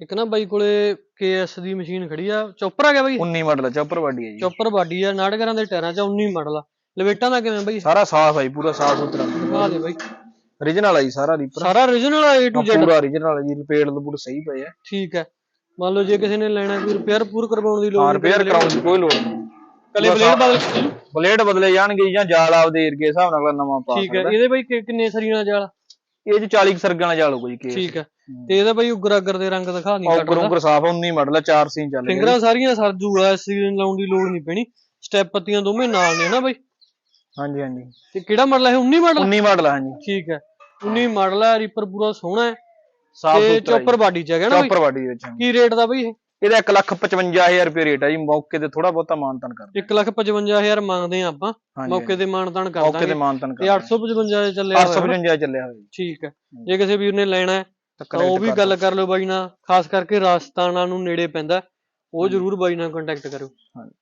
ਇੱਕ ਨਾ ਬਾਈ ਕੋਲੇ KS ਦੀ ਮਸ਼ੀਨ ਖੜੀ ਆ। ਚੌਪਰ ਆ ਗਿਆ ਬਾਈ? 19 ਮਾਡਲ ਚੌਪਰ ਵਾਡੀ ਹੈ ਜੀ। ਚੌਪਰ ਬਾਡੀ ਆ ਨਾਟਕਰਾਂ ਦੇ ਟਾਇਰਾਂ ਚ 19 ਮਾਡਲ ਆ। ਲਵੇਟਾਂ ਦਾ ਕਿਵੇਂ ਬਾਈ? ਸਾਰਾ ਸਾਫ਼ ਜੀ, ਪੂਰਾ ਸਾਫ਼ ਸੁਥਰਾ। ਦਿਖਾ ਦੇ ਬਾਈ। Origignal ਹੈ ਜੀ ਸਾਰਾ ਰੀਪਰ। ਸਾਰਾ origignal ਆ A to Z? ਪੂਰਾ origignal ਹੈ ਜੀ ਰਿਪੇਅਰ ਲਪੂਰ ਸਹੀ ਪਏ ਆ। ਠੀਕ ਹੈ ਮੰਨ ਲਓ ਜੇ ਕਿਸੇ ਨੇ ਲੈਣਾ ਕੋਈ ਰਿਪੇਅਰ ਪੂਰ ਕਰਵਾਉਣ ਦੀ ਲੋੜ ਨਹੀਂ ਰਿਪੇਅਰ ਕਰਾਉਣ ਦੀ ਕੋਈ ਲੋੜ ਨਹੀਂ। ਕਲੇ ਬਲੇਡ ਬਦਲ। ਬਲੇਡ ਬਦਲੇ ਜਾਣਗੇ ਜਾਂ ਜਾਲ ਆਪਦੇ ਏਰੀਏ ਹਿਸਾਬ ਨਾਲ ਨਵਾਂ ਪਾ ਠੀਕ ਹੈ ਇਹਦੇ ਬਾਈ ਕਿੰਨੇ ਸਰੀਆਂ ਨਾਲ ਜਾਲ? ਇਹ ਚ 40 ਕੁ ਸਰਗਾਂ ਵਾਲਾ ਜਾਲ ਹੋਊਗਾ ਜੀ ਠੀਕ ਹੈ ਤੇ ਇਹਦਾ ਬਾਈ ਉਗਰ ਅਗਰ ਦੇ ਰੰਗ ਦਿਖਾ ਨਹੀਂ ਔਕਰ ਔਕਰ ਸਾਫ਼ 19 ਮਾਡਲ ਹੈ 4 ਸੀਨ ਚੱਲ ਰਿਹਾ ਫਿੰਗਰਾਂ ਸਾਰੀਆਂ ਸਰ ਜੂਗਾ ਸੀਜ਼ਨ ਲਾਉਣ ਦੀ ਲੋੜ ਨਹੀਂ ਪੈਣੀ। ਸਟੈਪ ਪੱਤੀਆਂ ਦੋਵੇਂ ਨਾਲ ਨੇ ਹਨਾ ਬਾਈ। ਹਾਂਜੀ ਹਾਂਜੀ। ਤੇ ਕਿਹੜਾ ਮਾਡਲ ਹੈ 19 ਮਾਡਲ? 19 ਮਾਡਲ ਹਾਂਜੀ। ਠੀਕ ਹੈ। 19 ਮਾਡਲ ਹੈ ਰੀਪਰ ਪੂਰਾ ਸੋਹਣਾ ਹੈ। ਸਾਫ਼ ਤੇ ਸੁਥਰਾ ਚੌਪਰ ਬਾਡੀ ਚ ਹੈਗਾ ਨਾ ਚੌਪਰ ਵਾਡੀ ਵਿੱਚ। ਕੀ ਰੇਟ ਦਾ ਬਾਈ ਇਹ? ਇਹਦਾ 155000 ਰੁਪਏ ਰੇਟ ਹੈ ਜੀ ਮੌਕੇ ਤੇ ਥੋੜਾ ਬਹੁਤਾ ਮਾਨਤਨ ਕਰ 155000 ਮੰਗਦੇ ਆ ਆਪਾਂ। ਮੌਕੇ ਤੇ ਮਾਨਤਾਨ ਕਰ ਮੌਕੇ ਤੇ ਦਾਂਗੇ। ਮਾਨਤਨ ਤੇ ਕਰ 855 ਚੱਲਿਆ ਹੋਇਆ ਨਾ? 855 ਚੱਲਿਆ ਹੋਇਆ ਠੀਕ ਹੈ। ਜੇ ਕਿਸੇ ਵੀਰ ਨੇ ਲੈਣਾ ਹੈ ਤਾਂ ਉਹ ਵੀ ਗੱਲ ਕਰ ਲਓ ਬਾਈ ਨਾਲ। ਖਾਸ ਕਰਕੇ ਰਾਜਸਥਾਨਾਂ ਨੂੰ ਨੇੜੇ ਪੈਂਦਾ। ਉਹ ਜ਼ਰੂਰ ਬਾਈ ਨਾਲ ਕੰਟੈਕਟ ਕਰੋ ਹਾਂਜੀ।